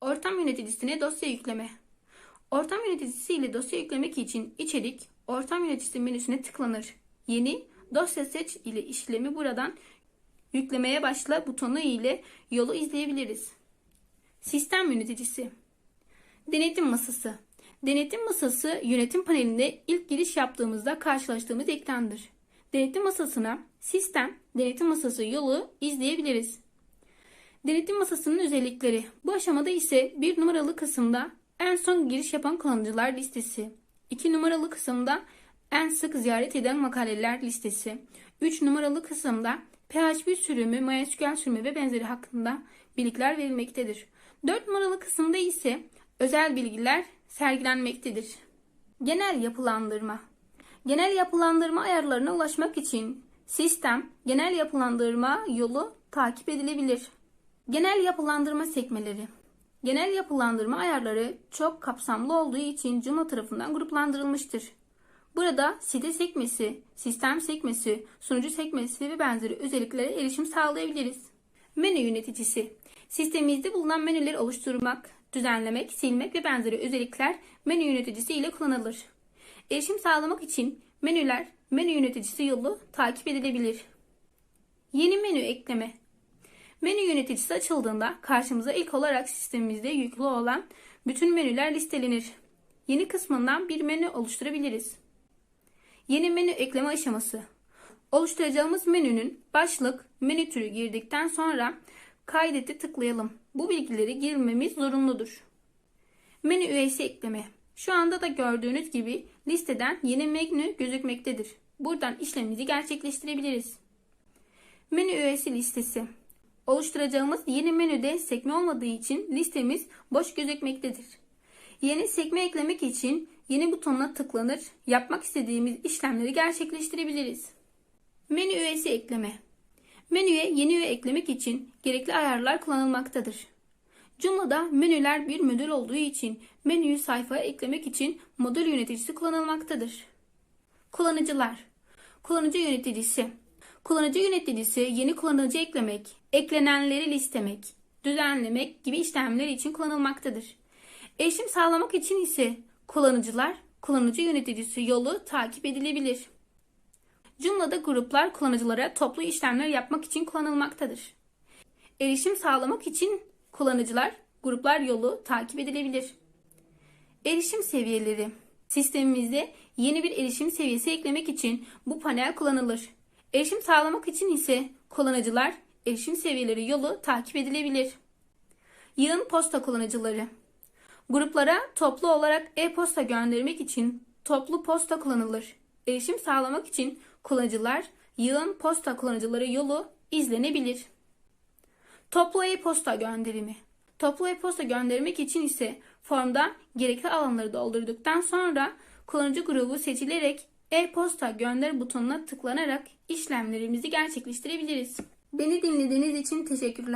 Ortam yöneticisine dosya yükleme. Ortam yöneticisi ile dosya yüklemek için içerik ortam yöneticisi menüsüne tıklanır. Yeni dosya seç ile işlemi buradan yüklemeye başla butonu ile yolu izleyebiliriz. Sistem yöneticisi. Denetim masası. Denetim masası yönetim panelinde ilk giriş yaptığımızda karşılaştığımız ekrandır. Denetim masasına sistem denetim masası yolu izleyebiliriz. Denetim masasının özellikleri. Bu aşamada ise bir numaralı kısımda en son giriş yapan kullanıcılar listesi. 2 numaralı kısımda en sık ziyaret eden makaleler listesi. 3 numaralı kısımda PHP sürümü, MySQL sürümü ve benzeri hakkında bilgiler verilmektedir. 4 numaralı kısımda ise özel bilgiler sergilenmektedir. Genel yapılandırma. Genel yapılandırma ayarlarına ulaşmak için sistem genel yapılandırma yolu takip edilebilir. Genel yapılandırma sekmeleri. Genel yapılandırma ayarları çok kapsamlı olduğu için Joomla tarafından gruplandırılmıştır. Burada site sekmesi, sistem sekmesi, sunucu sekmesi ve benzeri özelliklere erişim sağlayabiliriz. Menü yöneticisi. Sistemimizde bulunan menüleri oluşturmak, düzenlemek, silmek ve benzeri özellikler menü yöneticisi ile kullanılır. Erişim sağlamak için menüler menü yöneticisi yolu takip edilebilir. Yeni menü ekleme. Menü yöneticisi açıldığında karşımıza ilk olarak sistemimizde yüklü olan bütün menüler listelenir. Yeni kısmından bir menü oluşturabiliriz. Yeni menü ekleme aşaması. Oluşturacağımız menünün başlık, menü türü girdikten sonra kaydete tıklayalım. Bu bilgileri girmemiz zorunludur. Menü üyesi ekleme. Şu anda da gördüğünüz gibi listeden yeni menü gözükmektedir. Buradan işlemimizi gerçekleştirebiliriz. Menü üyesi listesi. Oluşturacağımız yeni menüde sekme olmadığı için listemiz boş gözükmektedir. Yeni sekme eklemek için yeni butonuna tıklanır, yapmak istediğimiz işlemleri gerçekleştirebiliriz. Menü üyesi ekleme. Menüye yeni üye eklemek için gerekli ayarlar kullanılmaktadır. Joomla'da menüler bir modül olduğu için menüyü sayfaya eklemek için modül yöneticisi kullanılmaktadır. Kullanıcılar Kullanıcı yöneticisi Kullanıcı yöneticisi yeni kullanıcı eklemek, eklenenleri listemek, düzenlemek gibi işlemler için kullanılmaktadır. Erişim sağlamak için ise kullanıcılar, kullanıcı yöneticisi yolu takip edilebilir. Joomla'da gruplar kullanıcılara toplu işlemler yapmak için kullanılmaktadır. Erişim sağlamak için kullanıcılar, gruplar yolu takip edilebilir. Erişim seviyeleri. Sistemimizde yeni bir erişim seviyesi eklemek için bu panel kullanılır. Erişim sağlamak için ise kullanıcılar erişim seviyeleri yolu takip edilebilir. Yığın posta kullanıcıları. Gruplara toplu olarak e-posta göndermek için toplu posta kullanılır. Erişim sağlamak için kullanıcılar yığın posta kullanıcıları yolu izlenebilir. Toplu e-posta gönderimi. Toplu e-posta göndermek için ise formda gerekli alanları doldurduktan sonra kullanıcı grubu seçilerek e-posta gönder butonuna tıklanarak işlemlerimizi gerçekleştirebiliriz. Beni dinlediğiniz için teşekkürler.